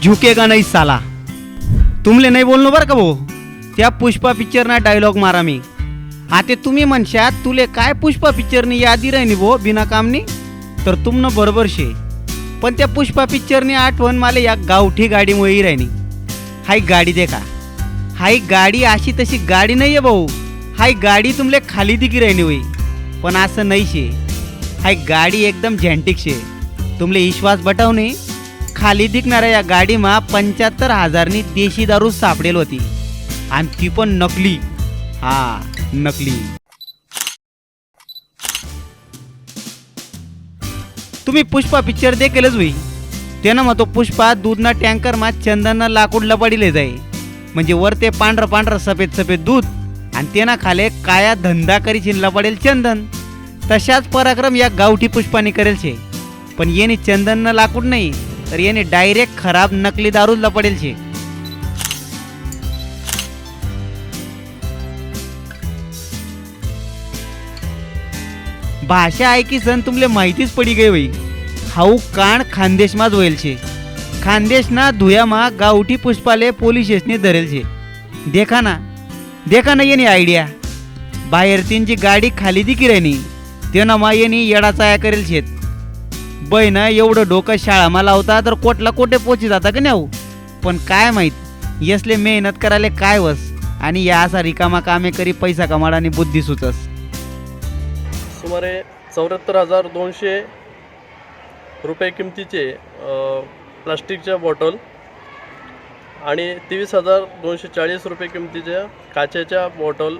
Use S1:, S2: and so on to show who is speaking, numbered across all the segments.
S1: झुकेगा नाही साला. तुमले नाही बोललो बरं का भाऊ? त्या पुष्पा पिक्चरना डायलॉग मारा मी. आता तुम्ही म्हणशात तुले काय पुष्पा पिक्चरनी यादी राहिनी भो बिना कामनी? तर तुमनं बरोबर शे. पण त्या पुष्पा पिक्चरनी आठवण मला या गावठी गाडीमुळेही राहिनी हाय गाडी दे का हाय गाडी अशी तशी गाडी नाही आहे भाऊ. हाय गाडी तुमले खाली दिकी राहिनी होई. पण असं नाही शे. हाय गाडी एकदम झॅन्टिक शे. तुमले विश्वास बटावणे. खाली दिखणाऱ्या या गाडीमा पंच्याहत्तर हजारनी देशी दारू सापडेल होती. आणि ती पण नकली. हा नकली. तुम्ही पुष्पा पिक्चर देखीलच होई. त्यानं मग तो पुष्पा दूधना टँकर मा चंदननं लाकूड लपाडीले जाई. म्हणजे वर ते पांढरं पांढरं सफेद सफेद दूध आणि त्याना खाले काया धंदा करी चिनला पडेल चंदन. तशाच पराक्रम या गावठी पुष्पाने करेल छे पण येणे चंदननं लाकूड नाही. तर याने डायरेक्ट खराब नकली दारूच लपडेल छे भाषा ऐकी सण तुमले माहितीच पडी गई वई हाऊ काण खानदेशमाच होईल छे खानदेशना धुयामा गावठी पुष्पाले पोलीस स्टेशने धरेल छे देखा ना. देखा ना येणे आयडिया. बाहेर तीनची गाडी खाली दिकी राहिनी तेनं मा येणी येडाचा करेल शेत. बहीण ना एवढं डोकं शाळामा लावता तर कोटला कोटे पोची जाता का नाही हो? पण काय माहीत? यसले मेहनत करायला काय वस? आणि या असा रिकामा कामे करी पैसा कमाडा आणि बुद्धी सुचस.
S2: सुमारे चौऱ्याहत्तर हजार दोनशे रुपये किमतीचे प्लास्टिकच्या बॉटल आणि तेवीस हजार दोनशे चाळीस रुपये किमतीच्या काचेच्या बॉटल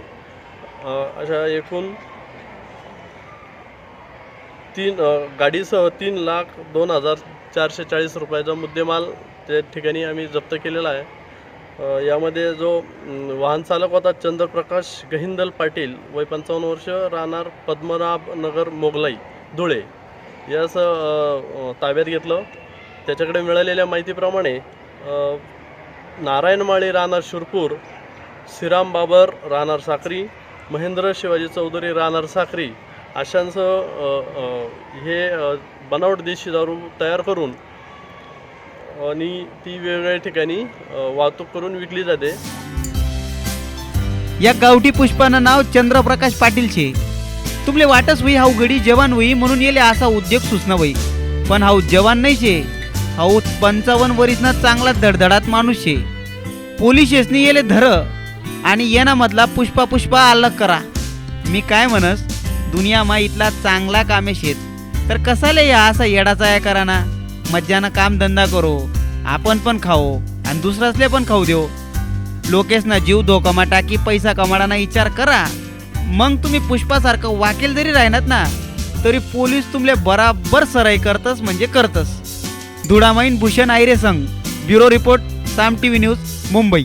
S2: अशा एकूण तीन गाडीसह तीन लाख दोन हजार चारशे चाळीस रुपयाचा मुद्देमाल त्या ठिकाणी आम्ही जप्त केलेला आहे. यामध्ये जो वाहनचालक होता चंद्रप्रकाश गहिंदल पाटील वय पंचावन्न वर्ष राहणार पद्मनाभ नगर मोगलाई धुळे. यास ताब्यात घेतलं. त्याच्याकडे मिळालेल्या माहितीप्रमाणे नारायणमाळी राहणार शिरपूर श्रीराम बाबर राहणार साक्री महेंद्र शिवाजी चौधरी राहणार साक्री अशांचं हे बनावट देशी दारू तयार करून आणि ती वेगवेगळ्या ठिकाणी वाहतूक करून विकली जाते.
S1: या गावठी पुष्पानं नाव चंद्रप्रकाश पाटीलचे. तुमले वाटच होई हाऊ गडी जवान होई म्हणून येले असा उद्योग सुचना होई पण हाऊ जवान नाही शे. हा पंचावन्न वरीसना चांगला धडधडात माणूस शे. पोलिसेसनी येले धर आणि येना मधला पुष्पा पुष्पा अलग करा. मी काय म्हणस? दुनियामा इथला चांगला कामे शेत तर कसाले या असा येडाचा या करा ना मज्जानं काम धंदा करो आपण पण खाओ आणि दुसऱ्यासले पण खाऊ देऊ लोकेसना जीव धोकामा टाकी पैसा कमाडाना विचार करा. मग तुम्ही पुष्पासारखं वाकेल जरी राहणार ना तरी पोलीस तुमले बराबर सराई करतस म्हणजे करतस. धुडामाईन भूषण आयरे संघ. Bureau report Saam T V news Mumbai.